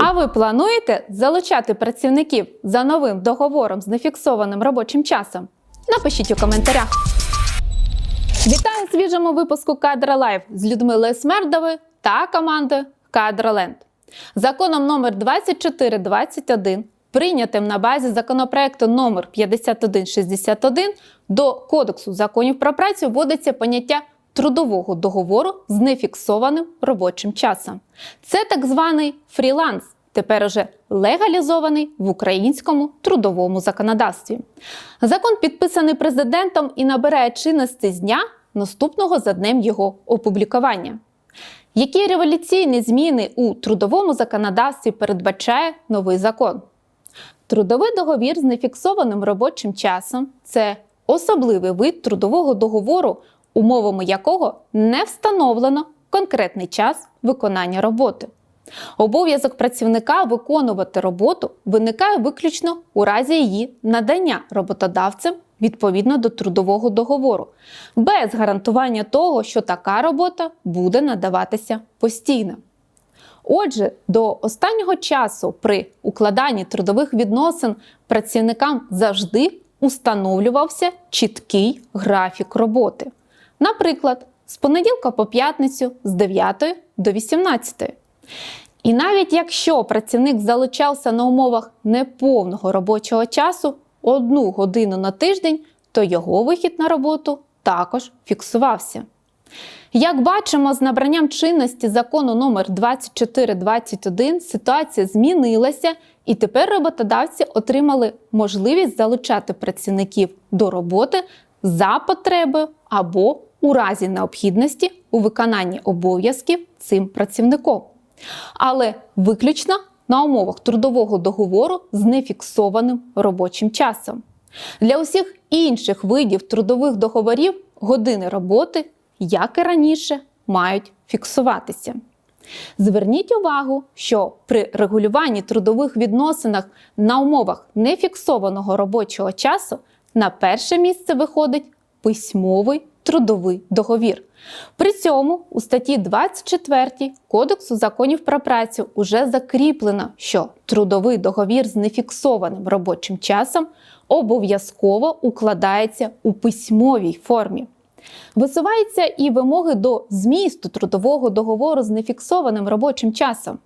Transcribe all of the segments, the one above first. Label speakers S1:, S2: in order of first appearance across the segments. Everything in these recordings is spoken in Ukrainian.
S1: А ви плануєте залучати працівників за новим договором з нефіксованим робочим часом? Напишіть у коментарях. Вітаю свіжому випуску Кадра Лайв з Людмилою Смердовою та командою Кадроленд. Законом номер 2421, прийнятим на базі законопроекту номер 5161 до Кодексу законів про працю вводиться поняття трудового договору з нефіксованим робочим часом. Це так званий фріланс, тепер уже легалізований в українському трудовому законодавстві. Закон підписаний президентом і набирає чинності з дня наступного за днем його опублікування. Які революційні зміни у трудовому законодавстві передбачає новий закон? Трудовий договір з нефіксованим робочим часом це особливий вид трудового договору, умовами якого не встановлено конкретний час виконання роботи. Обов'язок працівника виконувати роботу виникає виключно у разі її надання роботодавцем відповідно до трудового договору, без гарантування того, що така робота буде надаватися постійно. Отже, до останнього часу при укладанні трудових відносин працівникам завжди установлювався чіткий графік роботи. Наприклад, з понеділка по п'ятницю з 9 до 18. І навіть якщо працівник залучався на умовах неповного робочого часу одну годину на тиждень, то його вихід на роботу також фіксувався. Як бачимо, з набранням чинності закону номер 2421 ситуація змінилася, і тепер роботодавці отримали можливість залучати працівників до роботи за потребою або у разі необхідності у виконанні обов'язків цим працівником, але виключно на умовах трудового договору з нефіксованим робочим часом. Для усіх інших видів трудових договорів години роботи, як і раніше, мають фіксуватися. Зверніть увагу, що при регулюванні трудових відносинах на умовах нефіксованого робочого часу на перше місце виходить письмовий трудовий договір. При цьому у статті 24 Кодексу законів про працю уже закріплено, що трудовий договір з нефіксованим робочим часом обов'язково укладається у письмовій формі. Висуваються і вимоги до змісту трудового договору з нефіксованим робочим часом.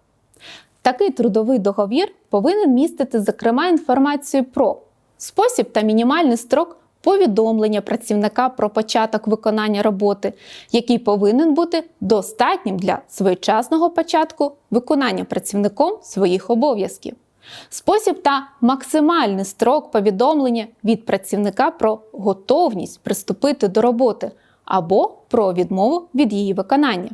S1: Такий трудовий договір повинен містити, зокрема, інформацію про спосіб та мінімальний строк повідомлення працівника про початок виконання роботи, який повинен бути достатнім для своєчасного початку виконання працівником своїх обов'язків. Спосіб та максимальний строк повідомлення від працівника про готовність приступити до роботи або про відмову від її виконання.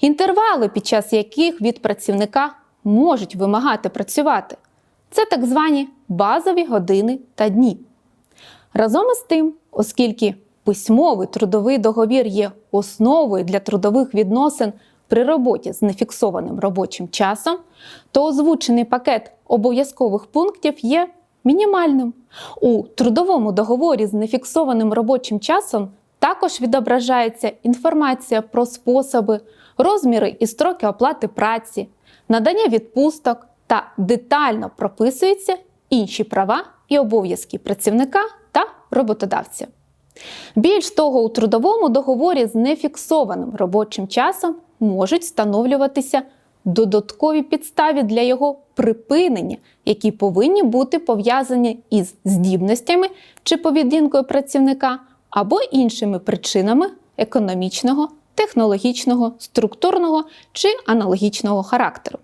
S1: Інтервали, під час яких від працівника можуть вимагати працювати, це так звані базові години та дні. Разом із тим, оскільки письмовий трудовий договір є основою для трудових відносин при роботі з нефіксованим робочим часом, то озвучений пакет обов'язкових пунктів є мінімальним. У трудовому договорі з нефіксованим робочим часом також відображається інформація про способи, розміри і строки оплати праці, надання відпусток та детально прописуються інші права і обов'язки працівника роботодавця. Більш того, у трудовому договорі з нефіксованим робочим часом можуть встановлюватися додаткові підстави для його припинення, які повинні бути пов'язані із здібностями чи поведінкою працівника або іншими причинами економічного, технологічного, структурного чи аналогічного характеру.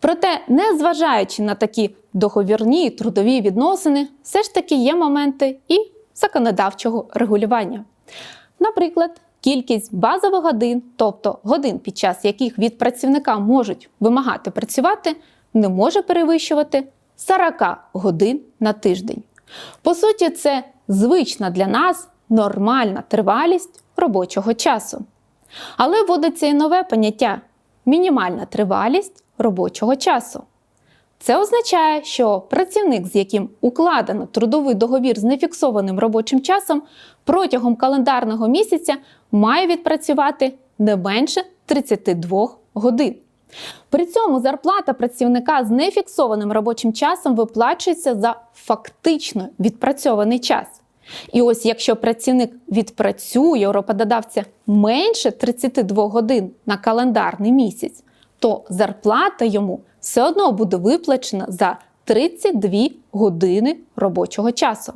S1: Проте, незважаючи на такі договірні трудові відносини, все ж таки є моменти і законодавчого регулювання. Наприклад, кількість базових годин, тобто годин, під час яких від працівника можуть вимагати працювати, не може перевищувати 40 годин на тиждень. По суті, це звична для нас нормальна тривалість робочого часу. Але вводиться і нове поняття мінімальна тривалість робочого часу. Це означає, що працівник, з яким укладено трудовий договір з нефіксованим робочим часом, протягом календарного місяця має відпрацювати не менше 32 годин. При цьому зарплата працівника з нефіксованим робочим часом виплачується за фактично відпрацьований час. І ось якщо працівник відпрацює роботодавця менше 32 годин на календарний місяць, то зарплата йому все одно буде виплачена за 32 години робочого часу.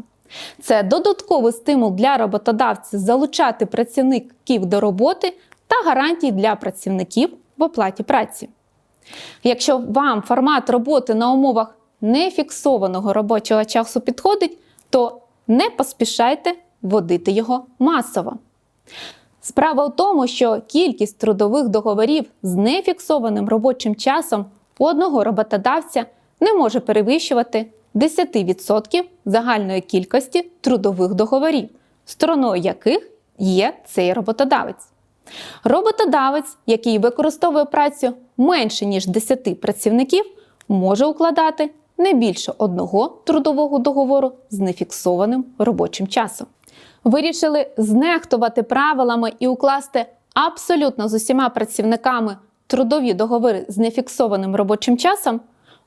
S1: Це додатковий стимул для роботодавця залучати працівників до роботи та гарантії для працівників в оплаті праці. Якщо вам формат роботи на умовах нефіксованого робочого часу підходить, то не поспішайте вводити його масово. Справа в тому, що кількість трудових договорів з нефіксованим робочим часом у одного роботодавця не може перевищувати 10% загальної кількості трудових договорів, стороною яких є цей роботодавець. Роботодавець, який використовує працю менше ніж 10 працівників, може укладати не більше одного трудового договору з нефіксованим робочим часом. Вирішили знехтувати правилами і укласти абсолютно з усіма працівниками трудові договори з нефіксованим робочим часом.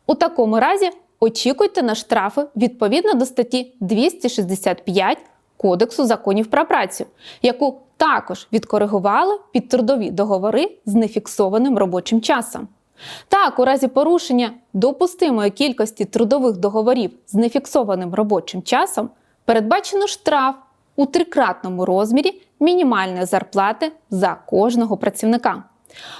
S1: У такому разі очікуйте на штрафи відповідно до статті 265 Кодексу законів про працю, яку також відкоригували під трудові договори з нефіксованим робочим часом. Так, у разі порушення допустимої кількості трудових договорів з нефіксованим робочим часом передбачено штраф у трикратному розмірі мінімальної зарплати за кожного працівника.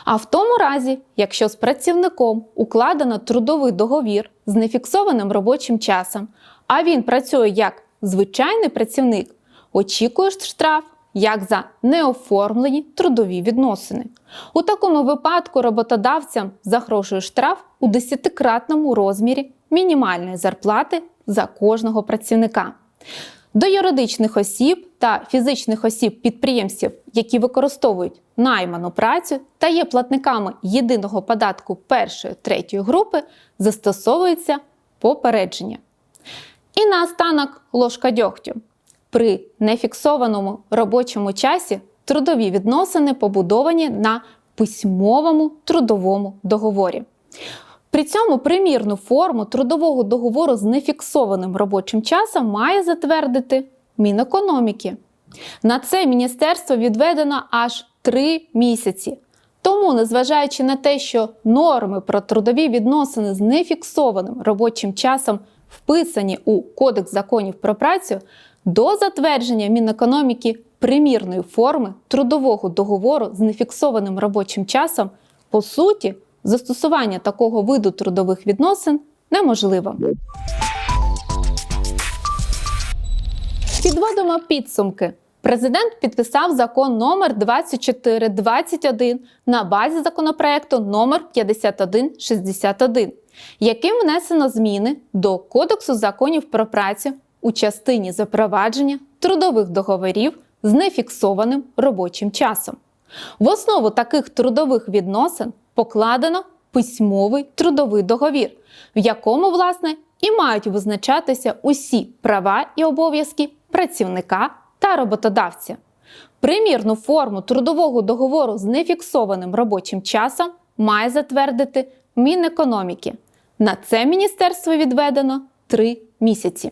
S1: А в тому разі, якщо з працівником укладено трудовий договір з нефіксованим робочим часом, а він працює як звичайний працівник, очікує штраф як за неоформлені трудові відносини. У такому випадку роботодавцям загрожує штраф у десятикратному розмірі мінімальної зарплати за кожного працівника. До юридичних осіб та фізичних осіб підприємців, які використовують найману працю та є платниками єдиного податку першої третьої групи, застосовується попередження. І наостанок ложка дьогтю. При нефіксованому робочому часі трудові відносини побудовані на письмовому трудовому договорі. При цьому примірну форму трудового договору з нефіксованим робочим часом має затвердити Мінекономіки. На це міністерство відведено аж три місяці. Тому, незважаючи на те, що норми про трудові відносини з нефіксованим робочим часом вписані у Кодекс законів про працю, до затвердження Мінекономіки примірної форми трудового договору з нефіксованим робочим часом, по суті, застосування такого виду трудових відносин неможливо. Підводимо підсумки. Президент підписав закон номер 2421 на базі законопроекту номер 5161, яким внесено зміни до Кодексу законів про працю у частині запровадження трудових договорів з нефіксованим робочим часом. В основу таких трудових відносин покладено письмовий трудовий договір, в якому, власне, і мають визначатися усі права і обов'язки працівника та роботодавця. Примірну форму трудового договору з нефіксованим робочим часом має затвердити Мінекономіки. На це міністерство відведено три місяці.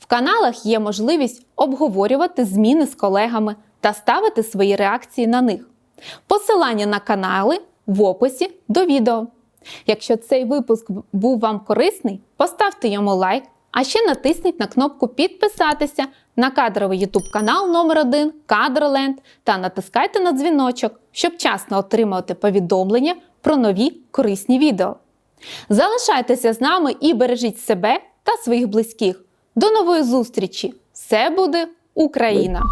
S1: В каналах є можливість обговорювати зміни з колегами та ставити свої реакції на них. Посилання на канали в описі до відео. Якщо цей випуск був вам корисний, поставте йому лайк, а ще натисніть на кнопку Підписатися на кадровий YouTube канал номер 1 Кадроленд та натискайте на дзвіночок, щоб вчасно отримувати повідомлення про нові корисні відео. Залишайтеся з нами і бережіть себе та своїх близьких. До нової зустрічі! Все буде Україна!